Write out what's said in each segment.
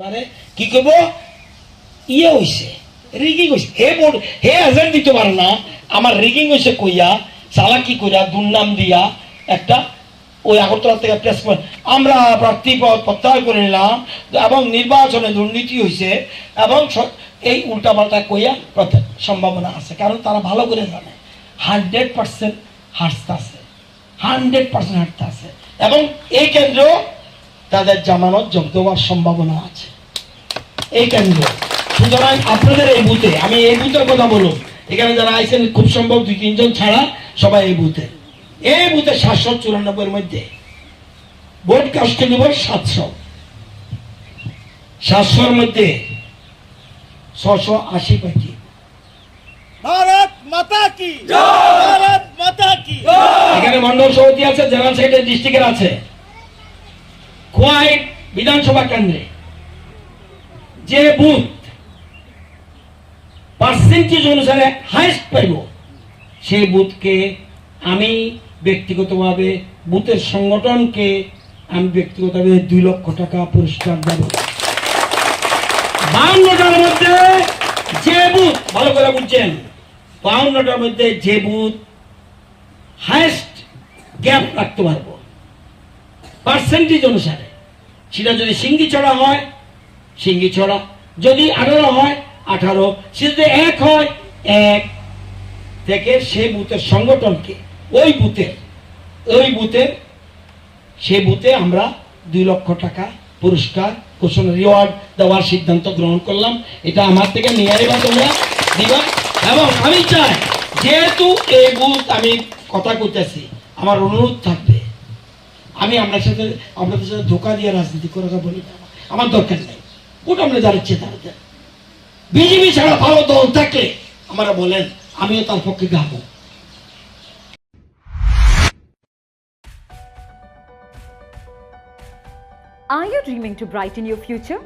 তোমারে কি করব ইয়ে হইছে, রিগিং হইছে। হে বোর্ড হে এজেন্ট দিতে পারে না, আমার রিগিং হইছে কইয়া চালাকি কইয়া দুর্নাম দিয়া একটা ওই আগরতলা থেকে প্রেস আমরা প্রার্থী প্রত্যাহার করে নিলাম এবং নির্বাচনে দুর্নীতি হয়েছে এবং এই উল্টাপাল্টা কইয়া প্রত্যেক সম্ভাবনা আছে। কারণ তারা ভালো করে জানে হান্ড্রেড পার্সেন্ট হারতে আছে হান্ড্রেড পার্সেন্ট হারতে আছে এবং এই কেন্দ্র তাদের জামানত জব্দ হওয়ার সম্ভাবনা আছে। এই কেন্দ্র। সুতরাং আপনাদের এই বুথে আমি এই বুথের কথা বলুন। এখানে যারা আইসেন খুব সম্ভব দুই তিনজন ছাড়া সবাই এই বুথে। এই বুথে সাতশো চুরানব্বইয়ের মধ্যে ভোট কাস্টে নিব সাতশো। সাতশোর মধ্যে ছশো আশি পাখি ভারত মাতা কি? ভারত মাতা কি? এখানে মন্ডল সভাপতি আছে জেনারেল সেক্রেটারি ডিস্ট্রিক্টের আছে। খোয়াই বিধানসভা কেন্দ্রে। যে বুথ পার্সেন্টেজ অনুসারে হাইস্ট পাইব, সেই বুথকে আমি ব্যক্তিগতভাবে, বুথের সংগঠনকে আমি ব্যক্তিগতভাবে দুই লক্ষ টাকা পুরস্কার দেব। বাউন্নটার মধ্যে যে বুথ, ভালো করে বুঝছেন, বাউন্নটার মধ্যে যে বুথ হাইস্ট গ্যাপ রাখতে পারব। পার্সেন্টেজ অনুসারে। সেটা যদি সিঙ্গি ছড়া হয়, সিঙ্গি ছড়া। যদি আঠারো হয়, আঠারো। সে যদি এক হয়, এক। থেকে সে বুথের সংগঠনকে, ওই বুথের ওই বুথের, সে বুথে আমরা দুই লক্ষ টাকা পুরস্কার ঘোষণা রিওয়ার্ড দেওয়ার সিদ্ধান্ত গ্রহণ করলাম। এটা আমার থেকে নিয়ে আসবা তোমরা দিবা এবং আমি চাই, যেহেতু এই বুথ আমি কথা করতেছি আমার অনুরোধ থাকবে আমি আপনার সাথে আপনাদের সাথে ধোকা দিয়ে রাজনীতি করাটা বলি না আমার দরকার নেই ওটা আমরা যার ইচ্ছে তারা দেন বিজেপি ছাড়া ভালো দল থাকলে আমরা বলেন আমিও তার পক্ষে গাবো Are you dreaming to brighten your future?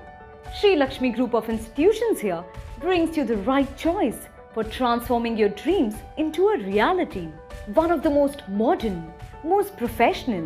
Sri Lakshmi Group of Institutions here brings you the right choice for transforming your dreams into a reality. One of the most modern, most professional,